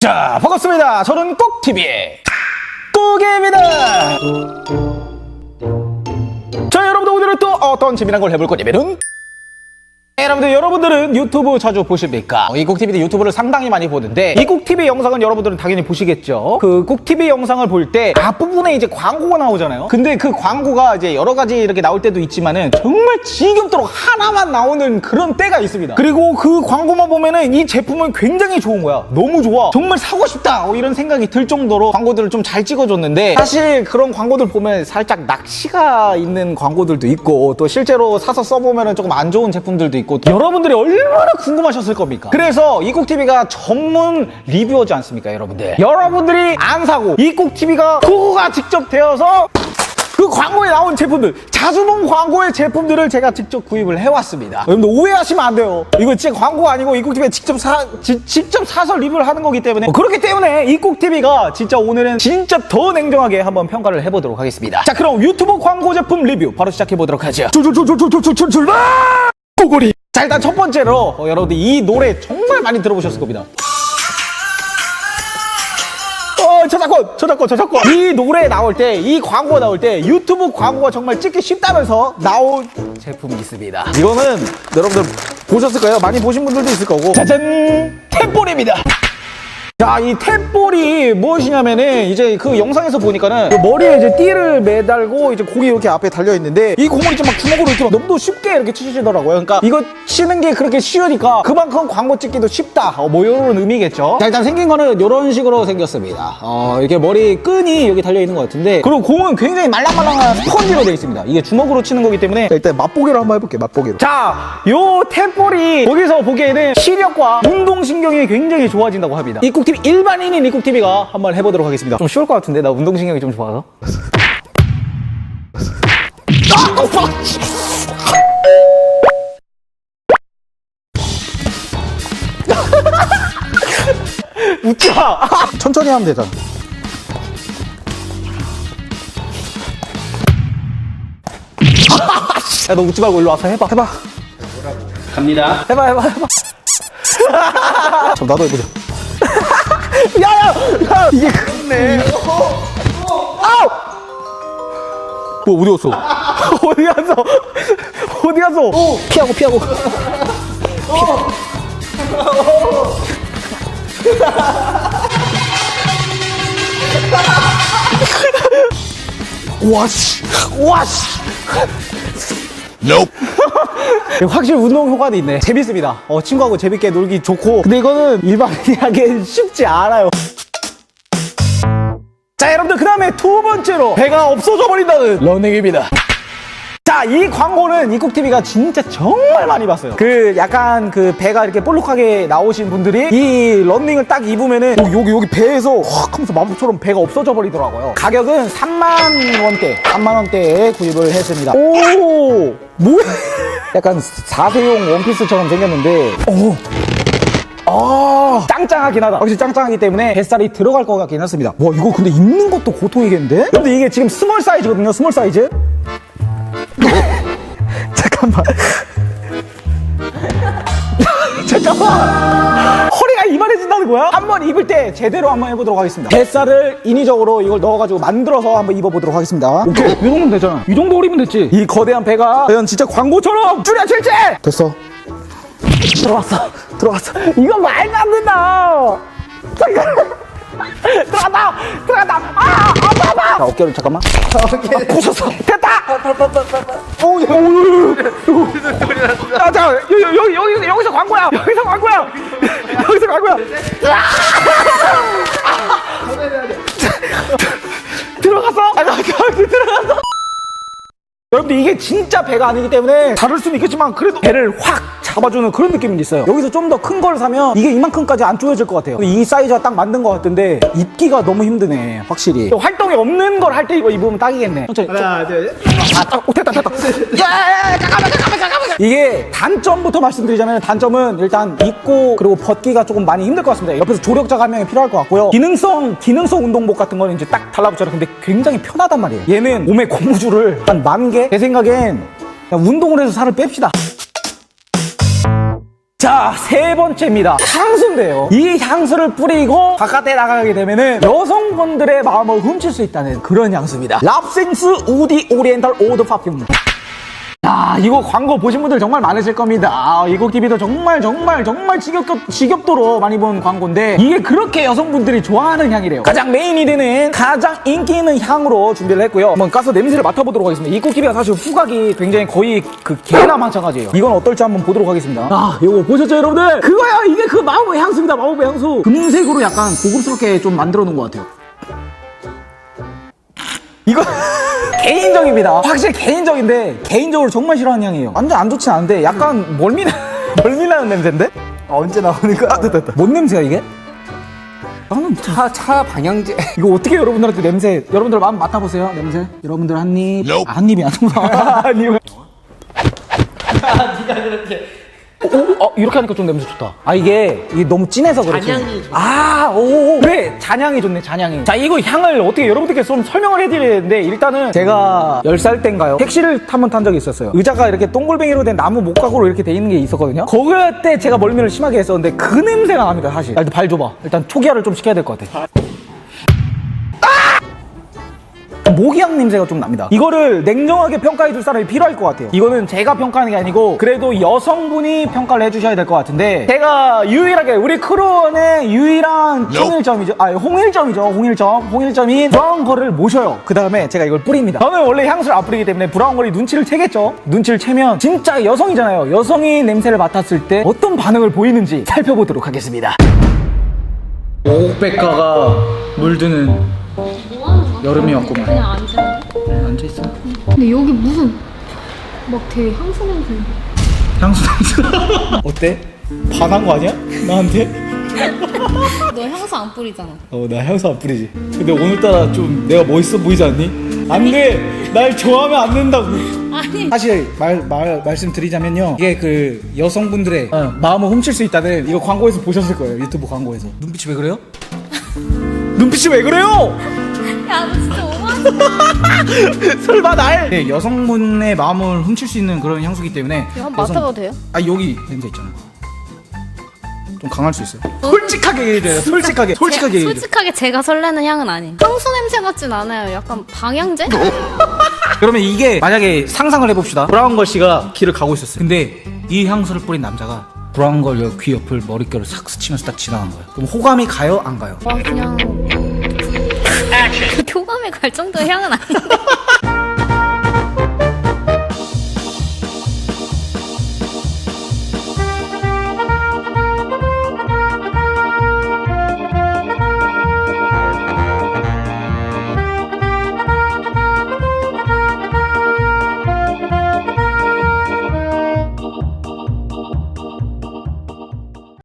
자, 반갑습니다. 저는 꼭TV의 꼭입니다. 자, 여러분들 오늘은 또 어떤 재미난 걸 해볼 거냐면은 여러분들 여러분들은 유튜브 자주 보십니까? 어, 이국TV도 유튜브를 상당히 많이 보는데 이국TV 영상은 여러분들은 당연히 보시겠죠. 그 국TV 영상을 볼 때 앞부분에 이제 광고가 나오잖아요. 근데 그 광고가 이제 여러 가지 이렇게 나올 때도 있지만은 정말 지겹도록 하나만 나오는 그런 때가 있습니다. 그리고 그 광고만 보면은 이 제품은 굉장히 좋은 거야. 너무 좋아. 정말 사고 싶다. 어, 이런 생각이 들 정도로 광고들을 좀 잘 찍어줬는데 사실 그런 광고들 보면 살짝 낚시가 있는 광고들도 있고 또 실제로 사서 써보면은 조금 안 좋은 제품들도 있고 여러분들이 얼마나 궁금하셨을 겁니까? 그래서 이국TV가 전문 리뷰어지 않습니까, 여러분들? 여러분들이 안 사고 이국TV가 후가 직접 되어서 그 광고에 나온 제품들 자주 본 광고의 제품들을 제가 직접 구입을 해왔습니다 여러분들 오해하시면 안 돼요 이거 진짜 광고 아니고 이국TV에 직접 사 지- 직접 사서 리뷰를 하는 거기 때문에 어, 그렇기 때문에 이국TV가 진짜 오늘은 진짜 더 냉정하게 한번 평가를 해보도록 하겠습니다 자 그럼 유튜브 광고 제품 리뷰 바로 시작해보도록 하죠 출출출출출출출 출발 꼬골이 자 일단 첫 번째로 어, 여러분들 이 노래 정말 많이 들어보셨을 겁니다 어, 저작권, 저작권, 저작권. 이 노래 나올 때, 이 광고 나올 때, 유튜브 광고가 정말 찍기 쉽다면서 나온 제품이 있습니다. 이거는 여러분들 보셨을까요? 많이 보신 분들도 있을 거고. 짜잔! 템볼입니다. 자, 이 탭볼이 무엇이냐면은 이제 그 영상에서 보니까는 그 머리에 이제 띠를 매달고 이제 공이 이렇게 앞에 달려 있는데 이 공을 이제 막 주먹으로 이렇게 막 너무 쉽게 이렇게 치시더라고요. 그러니까 이거 치는 게 그렇게 쉬우니까 그만큼 광고 찍기도 쉽다. 어, 뭐 이런 의미겠죠. 자, 일단 생긴 거는 이런 식으로 생겼습니다. 어, 이렇게 머리 끈이 여기 달려 있는 것 같은데 그리고 공은 굉장히 말랑말랑한 스펀지로 되어 있습니다. 이게 주먹으로 치는 거기 때문에 일단 맛보기로 한번 해볼게요. 맛보기로. 자, 요 탭볼이 거기서 보기에는 시력과 운동신경이 굉장히 좋아진다고 합니다. 이국 TV 일반인인 이국TV가 한번 해보도록 하겠습니다. 좀 쉬울 것 같은데 나 운동신경이 좀 좋아서. 아, 오빠! 웃지 마! 천천히 하면 되잖아. 야, 너 웃지 말고 일로 와서 해봐. 해봐. 갑니다. 해봐, 해봐, 해봐. 저 나도 해보자. 야, 야, 야, 이게 그렇네. 아우! 뭐, 어디 갔어? 어디 갔어? 어디 갔어? 피하고, 피하고. 와, 씨. 와, 씨. 확실히 운동 효과도 있네. 재밌습니다. 어, 친구하고 재밌게 놀기 좋고. 근데 이거는 일반인이 하기엔 쉽지 않아요. 자, 여러분들, 그 다음에 두 번째로 배가 없어져 버린다는 러닝입니다. 자, 이 광고는 이국TV가 진짜 정말 많이 봤어요. 그 약간 그 배가 이렇게 볼록하게 나오신 분들이 이 런닝을 딱 입으면은 여기, 여기, 여기 배에서 확 하면서 마법처럼 배가 없어져 버리더라고요. 가격은 3만 원대, 3만 원대에 구입을 했습니다. 오! 뭐야? 약간 4세용 원피스처럼 생겼는데, 오! 아, 짱짱하긴 하다. 확실히 짱짱하기 때문에 뱃살이 들어갈 것 같긴 했습니다. 와, 이거 근데 입는 것도 고통이겠는데? 근데 이게 지금 스몰 사이즈거든요, 스몰 사이즈. 잠깐만. 잠깐만. 거야? 한번 입을 때 제대로 한번 해보도록 하겠습니다. 뱃살을 인위적으로 이걸 넣어가지고 만들어서 한번 입어보도록 하겠습니다. 오케이. 이 정도면 되잖아. 이 정도 올리면 됐지. 이 거대한 배가 과연 진짜 광고처럼 줄여질지! 됐어. 들어왔어. 들어왔어. 이거 말도 안 된다. 잠깐. 들어간다. 들어간다. 아, 아파, 아파. 자, 어깨를 잠깐만. 어깨. 아, 부셨어. 됐다. 오, 야, 오, 오, 오. 아, 자, 여기, 여기, 여기, 여기서 광고야. 여기서 광고야. 들어갔어? 아, 나, 들어갔어. 여러분들 이게 진짜 배가 아니기 때문에 다를 수는 있겠지만 그래도 배를 확 잡아주는 그런 느낌이 있어요 여기서 좀 더 큰 걸 사면 이게 이만큼까지 안 조여질 것 같아요 이 사이즈가 딱 맞는 것 같은데 입기가 너무 힘드네 확실히 활동이 없는 걸 할 때 이거 입으면 딱이겠네 천천히 하나, 둘, 아, 됐다, 됐다. 이게 단점부터 말씀드리자면 단점은 일단 입고 그리고 벗기가 조금 많이 힘들 것 같습니다. 옆에서 조력자가 한 명이 필요할 것 같고요. 기능성, 기능성 운동복 같은 거는 이제 딱 달라붙잖아요. 근데 굉장히 편하단 말이에요. 얘는 몸에 고무줄을 한 만 개? 제 생각엔 운동을 해서 살을 뺍시다. 자, 자, 세 번째입니다. 향수인데요. 이 향수를 뿌리고 바깥에 나가게 되면은 여성분들의 마음을 훔칠 수 있다는 그런 향수입니다. 랍센스 우디 오리엔탈 오드 파퓸. 야, 이거 광고 보신 분들 정말 많으실 겁니다. 아, 이곡 TV도 정말 정말 정말 지겹, 지겹도록 많이 본 광고인데 이게 그렇게 여성분들이 좋아하는 향이래요. 가장 메인이 되는 가장 인기 있는 향으로 준비를 했고요. 한번 가서 냄새를 맡아보도록 하겠습니다. 이곡 TV가 사실 후각이 굉장히 거의 그 개나 마찬가지예요. 이건 어떨지 한번 보도록 하겠습니다. 아, 이거 보셨죠, 여러분들? 그거야, 이게 그 마법의 향수입니다. 마법의 향수. 금색으로 약간 고급스럽게 좀 만들어 놓은 것 같아요. 이거 개인적입니다. 확실히 개인적인데 개인적으로 정말 싫어하는 향이에요. 완전 안 좋진 않은데 약간 멀미나 멀미나는 냄새인데? 언제 나오니까 아 됐다 됐다. 뭔 냄새야 이게? 나는 참- 차, 차 방향제 이거 어떻게 여러분들한테 냄새 여러분들 마음 맡아보세요 냄새 여러분들 한입 아, 한 입이 아니구나 한 입. 오, 어, 이렇게 하니까 좀 냄새 좋다. 아, 이게, 이게 너무 진해서 그렇지. 잔향이 좋네. 아, 오, 오, 그래. 잔향이 좋네, 잔향이. 자, 이거 향을 어떻게 여러분들께 좀 설명을 해드려야 되는데, 일단은 제가 10살 땐가요? 택시를 한 번 탄 적이 있었어요. 의자가 이렇게 동글뱅이로 된 나무 목각으로 이렇게 돼 있는 게 있었거든요. 그때 제가 멀미를 심하게 했었는데, 그 냄새가 납니다, 사실. 야, 일단 발 줘봐. 일단 초기화를 좀 시켜야 될 것 같아. 모기향 냄새가 좀 납니다. 이거를 냉정하게 평가해 줄 사람이 필요할 것 같아요. 이거는 제가 평가하는 게 아니고 그래도 여성분이 평가를 해주셔야 될 것 같은데 제가 유일하게 우리 크루원의 유일한 홍일점이죠. 아 홍일점이죠. 홍일점. 홍일점인 브라운 거를 모셔요. 그 다음에 제가 이걸 뿌립니다. 저는 원래 향수를 안 뿌리기 때문에 브라운 거리 눈치를 채겠죠. 눈치를 채면 진짜 여성이잖아요. 여성이 냄새를 맡았을 때 어떤 반응을 보이는지 살펴보도록 하겠습니다. 오백가가 물드는 뭐 하는 거야? 여름이 왔구만. 그냥 앉아. 앉아있어. 근데 여기 무슨 막 되게 향수 냄새. 향수 냄새. 어때? 반한 거 아니야? 나한테? 너 향수 안 뿌리잖아. 어, 나 향수 안 뿌리지. 근데 오늘따라 좀 내가 멋있어 보이지 않니? 안 돼! 날 좋아하면 안 된다고. 아니. 사실 말, 말, 말씀드리자면요. 이게 그 여성분들의 어, 마음을 훔칠 수 있다는 이거 광고에서 보셨을 거예요. 유튜브 광고에서. 눈빛이 왜 그래요? 눈빛이 왜 그래요? 야, 너 진짜 오만. 설마 날! 네, 여성분의 마음을 훔칠 수 있는 그런 향수기 때문에. 한번 여성- 맡아봐도 돼요? 아 여기 냄새 있잖아. 좀 강할 수 있어요. 솔직하게 얘기해줘요. 솔직하게. 솔직하게 제- 얘기해줘. 솔직하게 제가 설레는 향은 아니. 향수 냄새 같진 않아요. 약간 방향제? 그러면 이게 만약에 상상을 해봅시다. 브라운 걸 씨가 길을 가고 있었어요. 근데 이 향수를 뿌린 남자가 브라운걸 여- 귀 옆을 머릿결을 싹 스치면서 딱 지나간 거예요. 그럼 호감이 가요? 안 가요? 와 그냥 교감에 갈 정도의 향은 아닌데.